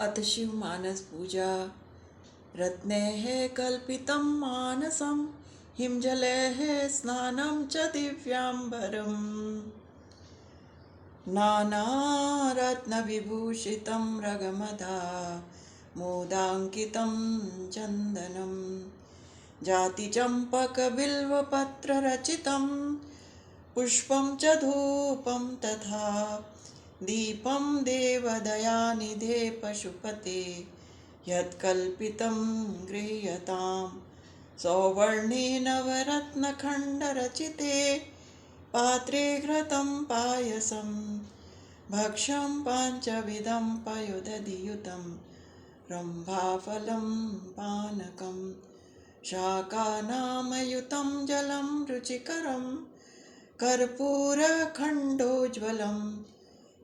अथ शिवमानसपूजा रत्नैः कल्पितं मानसं, हिमजलैः स्नानं च दिव्याम्बरम्। नानारत्नविभूषितं रगमदा, मोदाङ्कितं चन्दनं। जातिचम्पकबिल्वपत्ररचितं, पुष्पं च धूपं तथा दीपं देवदयानिधे पशुपते, यत्कल्पितं गृह्यतां। सौवर्णे नवरत्नखण्डरचिते, पात्रे घृतं पायसं, भक्ष्यं पाञ्चविधं पयुदधियुतं, रम्भाफलं पानकं, शाकानामयुतं जलं रुचिकरं कर्पूरखण्डोज्ज्वलं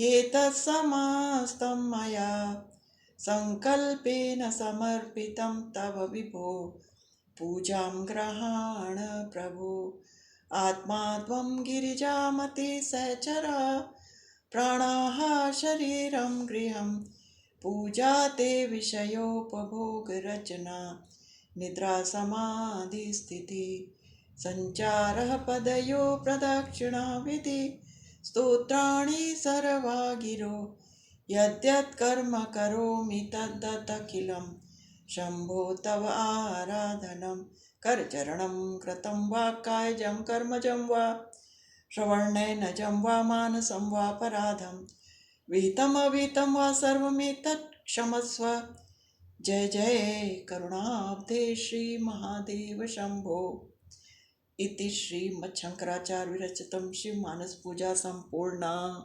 एतत्समस्तं मया सङ्कल्पेन समर्पितं तव विभो। पूजां ग्रहाण प्रभो। आत्मा त्वं गिरिजामते सहचरा प्राणाः शरीरं गृहं। पूजा ते विषयोपभोगरचना। निद्रासमाधिस्थितिः। सञ्चारः पदयो प्रदक्षिणाविधि। स्तोत्राणि सर्वा गिरो यद्यत् कर्म तद्दतखिलं शम्भो तव आराधनं, करचरणं कृतं वा कायजं कर्मजं वा श्रवणेनजं वा मानसं वापराधं विहितमविहितं वा सर्वमेतत् क्षमस्व। जय जय करुणाब्धे श्रीमहादेव शम्भो। इति श्रीमच्छङ्कराचार्यविरचितं शिवमानसपूजा सम्पूर्णा